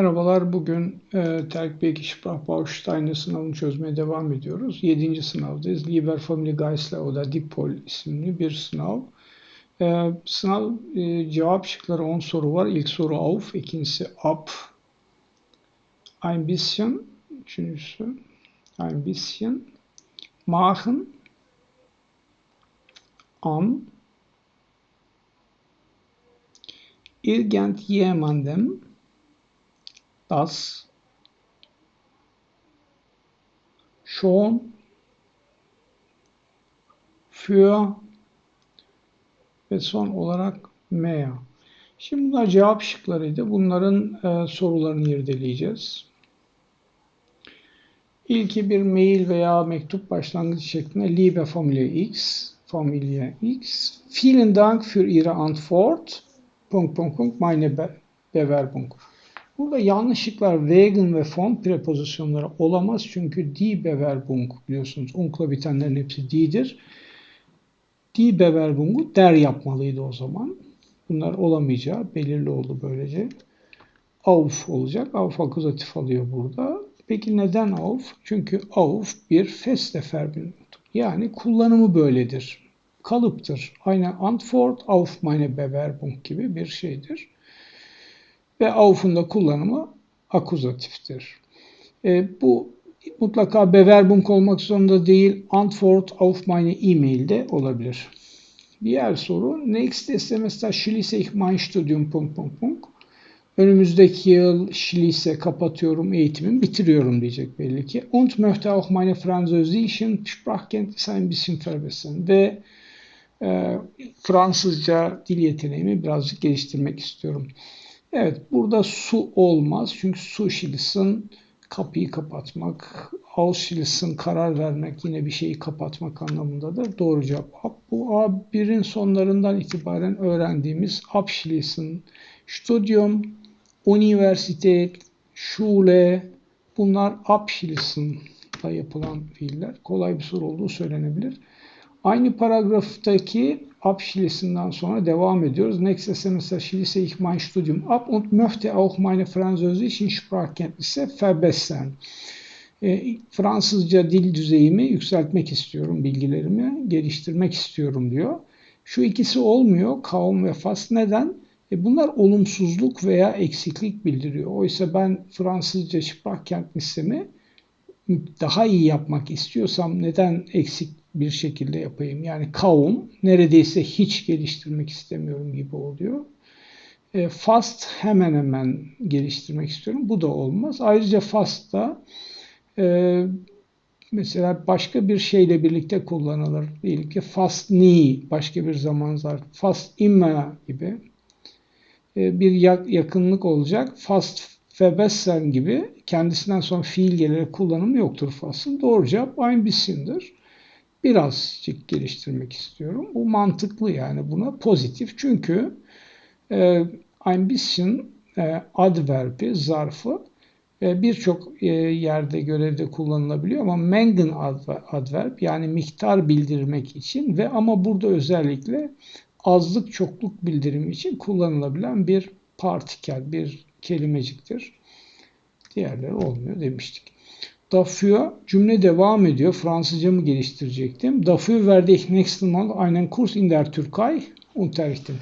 Merhabalar, bugün e, Terkbeki Sprachbausteine sınavını çözmeye devam ediyoruz. Yedinci sınavdayız. Lieber Family Geisler oder Dipol isimli bir sınav. E, sınav e, cevap şıkları 10 soru var. İlk soru auf, ikincisi ab, ein bisschen, üçüncüsü ein bisschen, machen, an, irgendjemandem, das schon für ve son olarak mehr. Şimdi bunlar cevap şıklarıydı. Bunların e, sorularını irdeleyeceğiz. İlki bir mail veya mektup başlangıç şeklinde Liebe Familie X, Familie X. Vielen Dank für Ihre Antwort. Punkt, Punkt, Punkt, meine Be Bewerbung. Burada yanlışlıklar vegan ve von prepozisyonları olamaz. Çünkü die Bewerbung biliyorsunuz. Unk'la bitenlerin hepsi die'dir. Die Bewerbung'u der yapmalıydı o zaman. Bunlar olamayacağı belirli oldu böylece. Auf olacak. Auf akuzatif alıyor burada. Peki neden auf? Çünkü auf bir feste verbindungtur. Yani kullanımı böyledir. Kalıptır. Aynı Antwort auf meine Bewerbung gibi bir şeydir ve auf'un da kullanımı akuzatiftir. E, bu mutlaka Bewerbung olmak zorunda değil. Antwort auf meine E-mail de olabilir. Diğer soru. Nächste Semester schließe ich mein Studium. Punkt, punkt, punkt. Önümüzdeki yıl schließe kapatıyorum, eğitimimi bitiriyorum diyecek belli ki. Und möchte auch meine Französischen Sprachkenntnisse ein bisschen verbessern. Ve e, Fransızca dil yeteneğimi birazcık geliştirmek istiyorum. Evet burada su olmaz. Çünkü su şilisin kapıyı kapatmak, ausschließen karar vermek yine bir şeyi kapatmak anlamındadır. Doğru cevap. Bu A1'in sonlarından itibaren öğrendiğimiz abschließen, Studium, Universität, Schule bunlar abschließen'la yapılan fiiller. Kolay bir soru olduğu söylenebilir. Aynı paragraftaki Abschließen'dan sonra devam ediyoruz. Nächstes Semester schließe ich mein Studium ab und möchte auch meine französischen Sprachkenntnisse verbessern. E, Fransızca dil düzeyimi yükseltmek istiyorum, bilgilerimi geliştirmek istiyorum diyor. Şu ikisi olmuyor, kaum ve fast. Neden? E bunlar olumsuzluk veya eksiklik bildiriyor. Oysa ben Fransızca Sprachkenntnissemi daha iyi yapmak istiyorsam neden eksik bir şekilde yapayım? Yani kaum neredeyse hiç geliştirmek istemiyorum gibi oluyor. E, fast hemen hemen geliştirmek istiyorum. Bu da olmaz. Ayrıca fast da e, mesela başka bir şeyle birlikte kullanılır. Diyelim ki fast ni başka bir zaman zarf. Fast imma gibi e, bir yakınlık olacak. Fast Febessen gibi kendisinden sonra fiil gelerek kullanımı yoktur faslın. Doğru cevap ein bissin'dir. Birazcık geliştirmek istiyorum. Bu mantıklı yani buna pozitif. Çünkü e, bisschen e, adverbi, zarfı e, birçok e, yerde görevde kullanılabiliyor ama mengen adverb yani miktar bildirmek için ve ama burada özellikle azlık çokluk bildirimi için kullanılabilen bir partikel, bir kelimeciktir. Diğerleri olmuyor demiştik. Dafür cümle devam ediyor. Fransızca mı geliştirecektim? Dafür werde ich nächsten Mal einen Kurs in der Türkei unterrichten.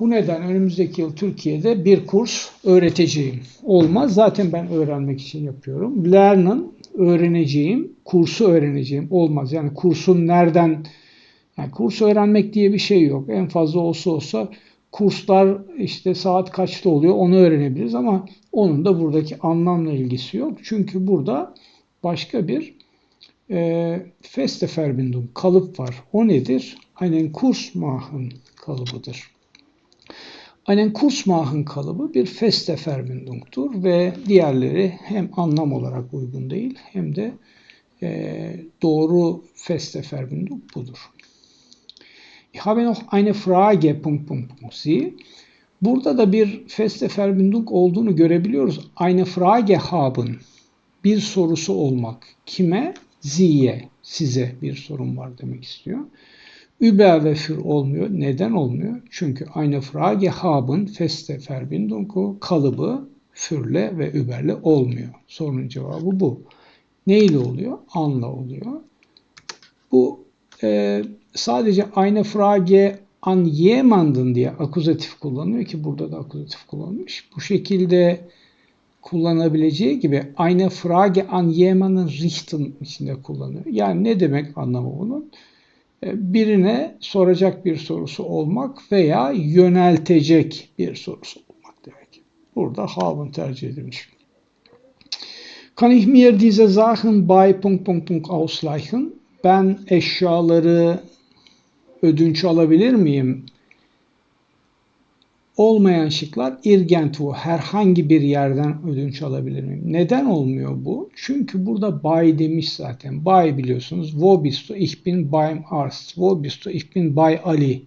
Bu neden önümüzdeki yıl Türkiye'de bir kurs öğreteceğim. Olmaz. Zaten ben öğrenmek için yapıyorum. Lernen öğreneceğim, kursu öğreneceğim. Olmaz. Yani kursun nereden yani kurs öğrenmek diye bir şey yok. En fazla olsa olsa kurslar işte saat kaçta oluyor onu öğrenebiliriz ama onun da buradaki anlamla ilgisi yok. Çünkü burada başka bir e, Festeverbindung kalıp var. O nedir? Einen Kursmachen kalıbıdır. Einen Kursmachen kalıbı bir Festeverbindung'tur ve diğerleri hem anlam olarak uygun değil hem de e, doğru Festeverbindung budur. Ich habe noch eine Frage. Punkt, Punkt, Sie. Burada da bir Feste Verbindung olduğunu görebiliyoruz. Eine Frage haben. Bir sorusu olmak. Kime? Ziye. Size bir sorun var demek istiyor. Über ve für olmuyor. Neden olmuyor? Çünkü eine Frage haben Feste Verbindung'u kalıbı fürle ve überle olmuyor. Sorunun cevabı bu. Neyle oluyor? Anla oluyor. Bu e, sadece eine Frage an jemanden diye akuzatif kullanıyor ki burada da akuzatif kullanmış. Bu şekilde kullanabileceği gibi eine Frage an jemanden richten içinde kullanıyor. Yani ne demek anlamı bunun? E, birine soracak bir sorusu olmak veya yöneltecek bir sorusu olmak demek. Burada haben tercih edilmiş. Kann ich mir diese Sachen bei Punkt, Punkt, Punkt ausleichen? Ben eşyaları ödünç alabilir miyim? Olmayan şıklar irgendwo herhangi bir yerden ödünç alabilir miyim? Neden olmuyor bu? Çünkü burada by demiş zaten. By biliyorsunuz. Wo bist du? Ich bin beim Arzt. Wo bist du? Ich bin bei Ali.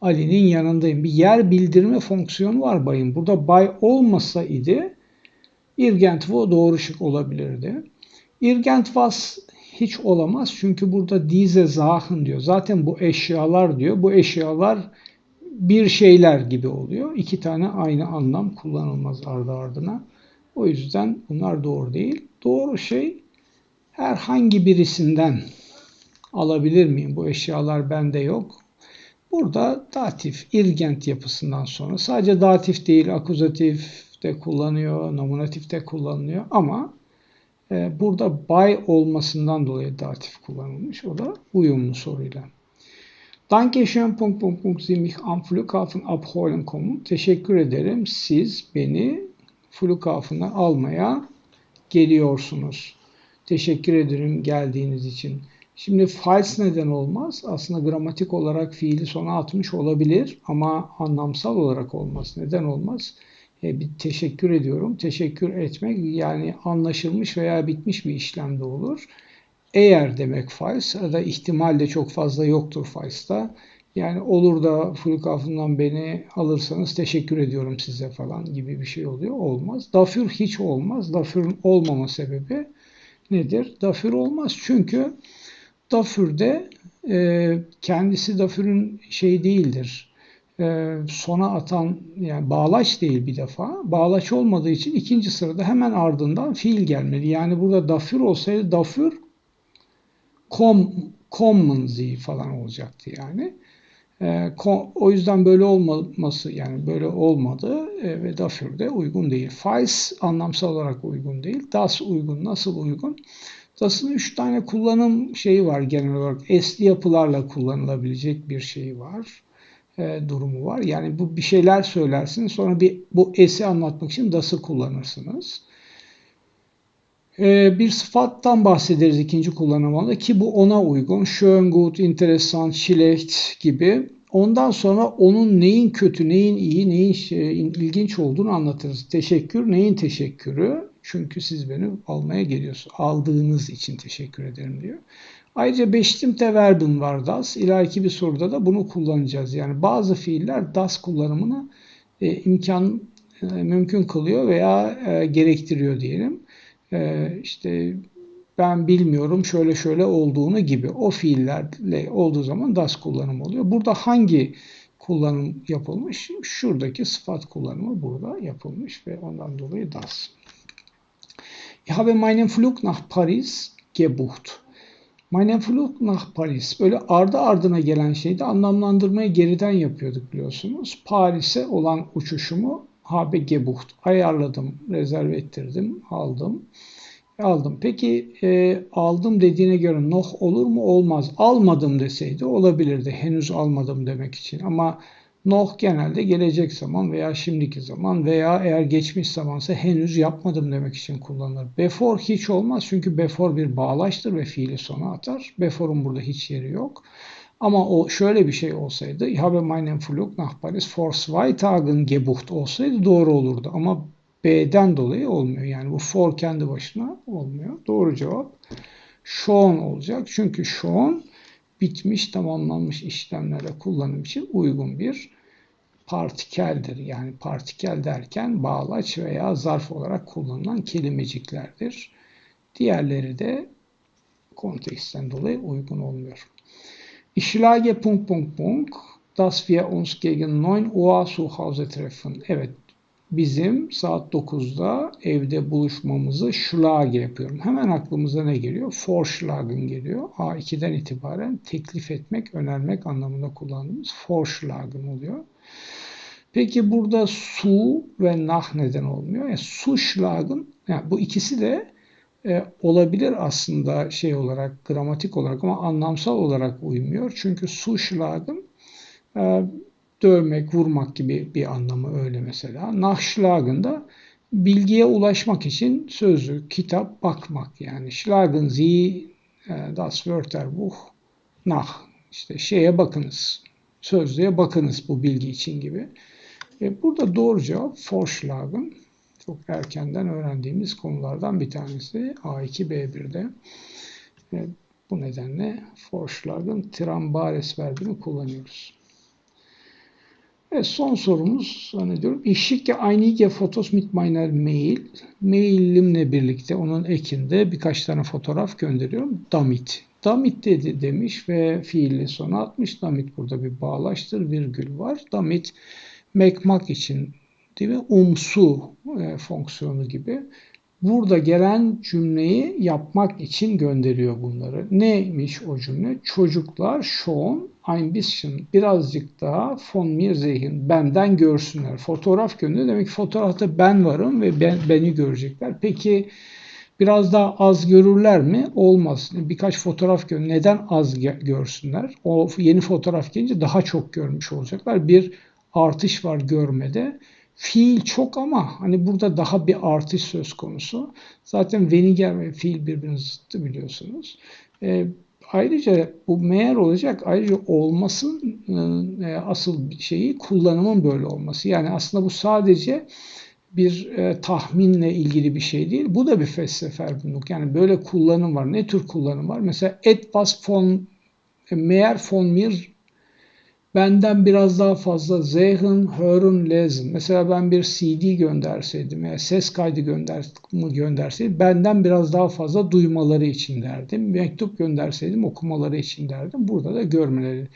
Ali'nin yanındayım. Bir yer bildirme fonksiyonu var bayın. Burada by olmasa idi irgendwo doğru şık olabilirdi. Irgendwas hiç olamaz. Çünkü burada diese Sachen diyor. Zaten bu eşyalar diyor. Bu eşyalar bir şeyler gibi oluyor. İki tane aynı anlam kullanılmaz ardı ardına. O yüzden bunlar doğru değil. Doğru şey herhangi birisinden alabilir miyim? Bu eşyalar bende yok. Burada datif, irgent yapısından sonra sadece datif değil, akuzatif de kullanıyor, nominatif de kullanılıyor ama e, burada by olmasından dolayı datif kullanılmış. O da uyumlu soruyla. Dankeschön, Punkt, Punkt, Punkt, Sie mich am Flughafen abholen kommen. Teşekkür ederim. Siz beni Flughafen'a almaya geliyorsunuz. Teşekkür ederim geldiğiniz için. Şimdi false neden olmaz? Aslında gramatik olarak fiili sona atmış olabilir ama anlamsal olarak olmaz. Neden olmaz? E, bir teşekkür ediyorum. Teşekkür etmek yani anlaşılmış veya bitmiş bir işlemde olur. Eğer demek faiz ya da ihtimal de çok fazla yoktur faizda. Yani olur da Flugafen'dan beni alırsanız teşekkür ediyorum size falan gibi bir şey oluyor. Olmaz. Dafür hiç olmaz. Dafürün olmama sebebi nedir? Dafür olmaz. Çünkü dafürde e, kendisi dafürün şey değildir. E, sona atan yani bağlaç değil bir defa. Bağlaç olmadığı için ikinci sırada hemen ardından fiil gelmeli. Yani burada dafür olsaydı dafür com, common falan olacaktı yani. E, o yüzden böyle olmaması yani böyle olmadı e, ve dafür de uygun değil. Faiz anlamsal olarak uygun değil. Das uygun. Nasıl uygun? DAS'ın üç tane kullanım şeyi var genel olarak. Esli yapılarla kullanılabilecek bir şey var. E, durumu var. Yani bu bir şeyler söylersiniz sonra bir bu esi anlatmak için DAS'ı kullanırsınız. Ee, bir sıfattan bahsederiz ikinci kullanımda ki bu ona uygun. Schön, gut, interessant, schlecht gibi. Ondan sonra onun neyin kötü, neyin iyi, neyin şey, ilginç olduğunu anlatırız. Teşekkür, neyin teşekkürü? Çünkü siz beni almaya geliyorsunuz. Aldığınız için teşekkür ederim diyor. Ayrıca beştimte verbim var das. İleriki bir soruda da bunu kullanacağız. Yani bazı fiiller das kullanımını e, imkan e, mümkün kılıyor veya e, gerektiriyor diyelim e, işte ben bilmiyorum şöyle şöyle olduğunu gibi o fiillerle olduğu zaman das kullanımı oluyor. Burada hangi kullanım yapılmış? Şuradaki sıfat kullanımı burada yapılmış ve ondan dolayı das. Ich habe meinen Flug nach Paris gebucht. Meinen Flug nach Paris. Böyle ardı ardına gelen şeyde anlamlandırmayı geriden yapıyorduk biliyorsunuz. Paris'e olan uçuşumu habe gebucht. Ayarladım, rezerve ettirdim, aldım. Aldım. Peki e, aldım dediğine göre noh olur mu? Olmaz. Almadım deseydi olabilirdi. Henüz almadım demek için. Ama noh genelde gelecek zaman veya şimdiki zaman veya eğer geçmiş zamansa henüz yapmadım demek için kullanılır. Before hiç olmaz çünkü before bir bağlaçtır ve fiili sona atar. Before'un burada hiç yeri yok. Ama o şöyle bir şey olsaydı, ich habe meinen Flug nach Paris vor zwei Tagen gebucht olsaydı doğru olurdu. Ama B'den dolayı olmuyor. Yani bu for kendi başına olmuyor. Doğru cevap shown olacak. Çünkü shown bitmiş, tamamlanmış işlemlere kullanım için uygun bir partikeldir. Yani partikel derken bağlaç veya zarf olarak kullanılan kelimeciklerdir. Diğerleri de konteksten dolayı uygun olmuyor. Ich schlage Punkt, Punkt, Punkt, dass wir uns gegen 9 Uhr zu Hause treffen. Evet, bizim saat 9'da evde buluşmamızı Schlage yapıyorum. Hemen aklımıza ne geliyor? Vorschlagen geliyor. A2'den itibaren teklif etmek, önermek anlamında kullandığımız Vorschlagen oluyor. Peki burada su ve nach neden olmuyor? Yani su schlagen, yani bu ikisi de e, olabilir aslında şey olarak, gramatik olarak ama anlamsal olarak uymuyor. Çünkü su schlagen e, dövmek, vurmak gibi bir anlamı öyle mesela. Nachschlagen da bilgiye ulaşmak için sözlük, kitap bakmak yani. Schlagen Sie das Wörterbuch nach. İşte şeye bakınız, sözlüğe bakınız bu bilgi için gibi. E, burada doğru cevap Vorschlagen. Çok erkenden öğrendiğimiz konulardan bir tanesi A2-B1'de. E, bu nedenle Vorschlagen Trambares verbini kullanıyoruz. Evet, son sorumuz zannediyorum. Ich schicke einige Fotos mit meiner Mail. Mailimle birlikte onun ekinde birkaç tane fotoğraf gönderiyorum. Damit. Damit dedi demiş ve fiili sona atmış. Damit burada bir bağlaştır, virgül var. Damit mekmak için değil mi? Umsu e, fonksiyonu gibi. Burada gelen cümleyi yapmak için gönderiyor bunları. Neymiş o cümle? Çocuklar schon ein bisschen birazcık daha von mir sehen benden görsünler. Fotoğraf gönderiyor. Demek ki fotoğrafta ben varım ve ben, beni görecekler. Peki biraz daha az görürler mi? Olmaz. Birkaç fotoğraf gör. Neden az görsünler? O yeni fotoğraf gelince daha çok görmüş olacaklar. Bir artış var görmede. Fiil çok ama hani burada daha bir artış söz konusu. Zaten veniger ve fiil birbirinin zıttı biliyorsunuz. E, ayrıca bu meğer olacak. Ayrıca olmasın e, asıl şeyi kullanımın böyle olması. Yani aslında bu sadece bir e, tahminle ilgili bir şey değil. Bu da bir fesseferbunluk. Yani böyle kullanım var. Ne tür kullanım var? Mesela etwas von meğer von mir benden biraz daha fazla sehen, hören, lesen. Mesela ben bir CD gönderseydim veya ses kaydı gönder, gönderseydim benden biraz daha fazla duymaları için derdim. Mektup gönderseydim okumaları için derdim. Burada da görmeleri.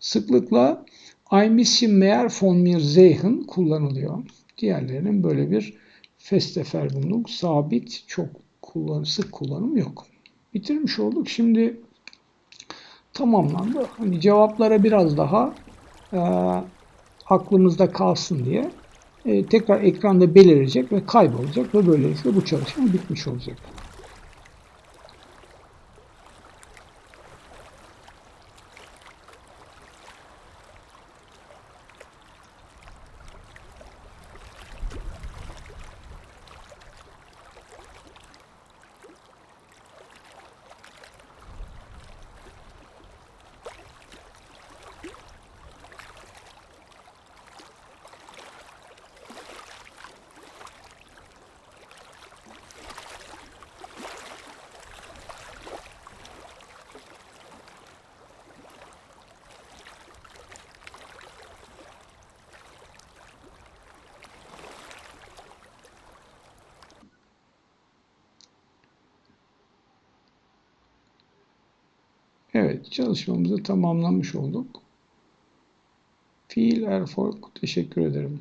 Sıklıkla ein bisschen mehr von mir sehen kullanılıyor. Diğerlerinin böyle bir festeferbunluk sabit çok kullan sık kullanım yok. Bitirmiş olduk. Şimdi tamamlandı. Hani cevaplara biraz daha e, aklımızda kalsın diye e, tekrar ekranda belirecek ve kaybolacak ve böylelikle bu çalışma bitmiş olacak. Çalışmamızı tamamlamış olduk. Fiil Erfolg, teşekkür ederim.